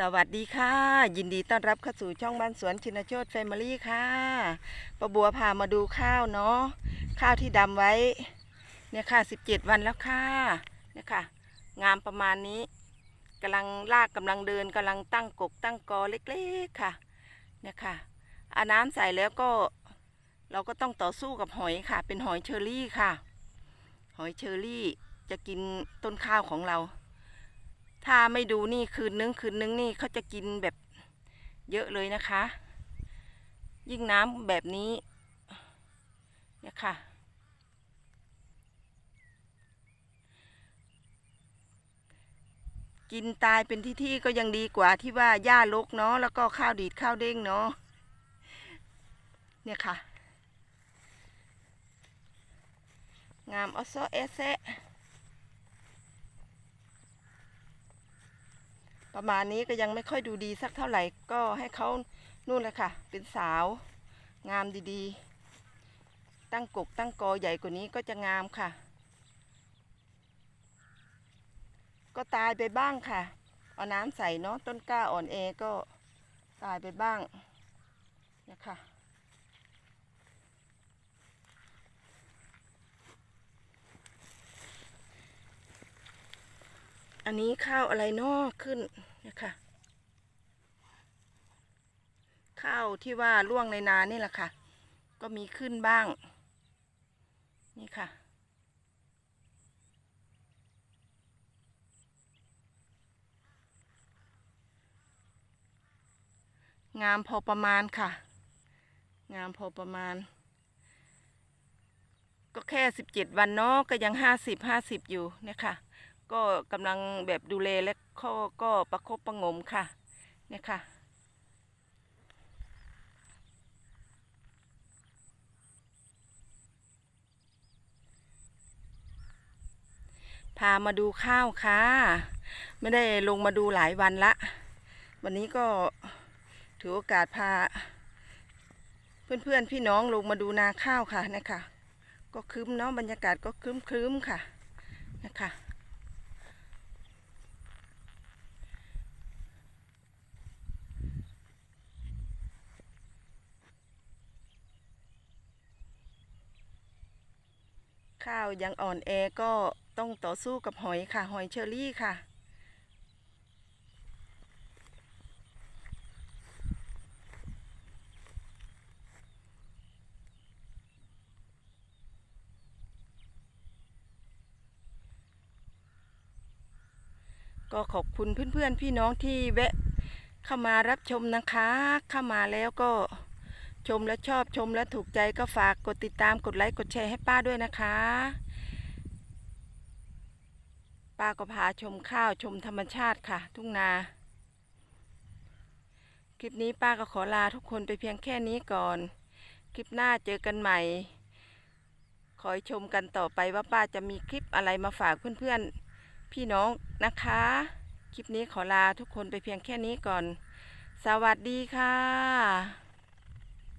สวัสดีค่ะ ยินดีต้อนรับเข้าสู่ช่องบ้านสวนชินโชตแฟมิลี่ค่ะประบัวพามาดูข้าวเนาะข้าวที่ดำไว้ เนี่ยค่ะ17วันแล้วค่ะเนี่ยค่ะ งามประมาณนี้กำลังลากกำลังเดินกำลังตั้งกกตั้งกอเล็กๆค่ะเนี่ยค่ะอาน้ำใส่แล้วก็เราก็ต้องต่อสู้กับหอยค่ะ เป็นหอยเชอรี่ค่ะ หอยเชอรี่จะกินต้นข้าวของเรา ถ้าไม่ดูนี่คืนนึงคืนนึงนี่เขาจะกินแบบเยอะเลยนะคะ ยิ่งน้ำแบบนี้เนี่ยค่ะ กินตายเป็นที่ที่ก็ยังดีกว่าที่ว่าหญ้าลกเนาะแล้วก็ข้าวดีดข้าวเด้งเนาะเนี่ยค่ะ งามออซเอเซะ ประมาณนี้ก็ยังไม่ค่อยดูดีสักเท่าไหร่ก็ให้เขานู่นเลยค่ะ เป็นสาว งามดีๆ ตั้งกกตั้งกอใหญ่กว่านี้ก็จะงามค่ะ ก็ตายไปบ้างค่ะ เอาน้ำใส่เนาะต้นกล้าอ่อนแอก็ตายไปบ้างนี่ค่ะอันนี้ข้าวอะไรนาะขึ้น เนี่ยค่ะ ข้าวที่ว่าล่วงในนานี่แหละค่ะ ก็มีขึ้นบ้าง นี่ค่ะงามพอประมาณค่ะ งามพอประมาณ ก็แค่สิบเจ็ดวันเนาะก็ยังห้าสิบห้าสิบอยู่เนี่ยค่ะ ก็กำลังแบบดูแลและข้อก็ประคบประงมค่ะเนี่ยค่ะ พามาดูข้าวค่ะ ไม่ได้ลงมาดูหลายวันละ วันนี้ก็ถือโอกาสพา เพื่อนๆพี่น้องลงมาดูนาข้าวค่ะเนี่ยค่ะก็ครึ้มเนาะบรรยากาศก็ครึ้มครึ้มค่ะนะคะ ข้าวยังอ่อนแอก็ต้องต่อสู้กับหอยค่ะ หอยเชอรี่ค่ะ ก็ขอบคุณเพื่อนๆพี่น้องที่แวะเข้ามารับชมนะคะ เข้ามาแล้วก็ ชมและชอบชมและถูกใจก็ฝากกดติดตามกดไลค์กดแชร์ให้ป้าด้วยนะคะ ป้าก็พาชมข้าวชมธรรมชาติค่ะ ทุ่งนา คลิปนี้ป้าก็ขอลาทุกคนไปเพียงแค่นี้ก่อน คลิปหน้าเจอกันใหม่คอยชมกันต่อไปว่าป้าจะมีคลิปอะไรมาฝากเพื่อนๆ พี่น้องนะคะ คลิปนี้ขอลาทุกคนไปเพียงแค่นี้ก่อน สวัสดีค่ะ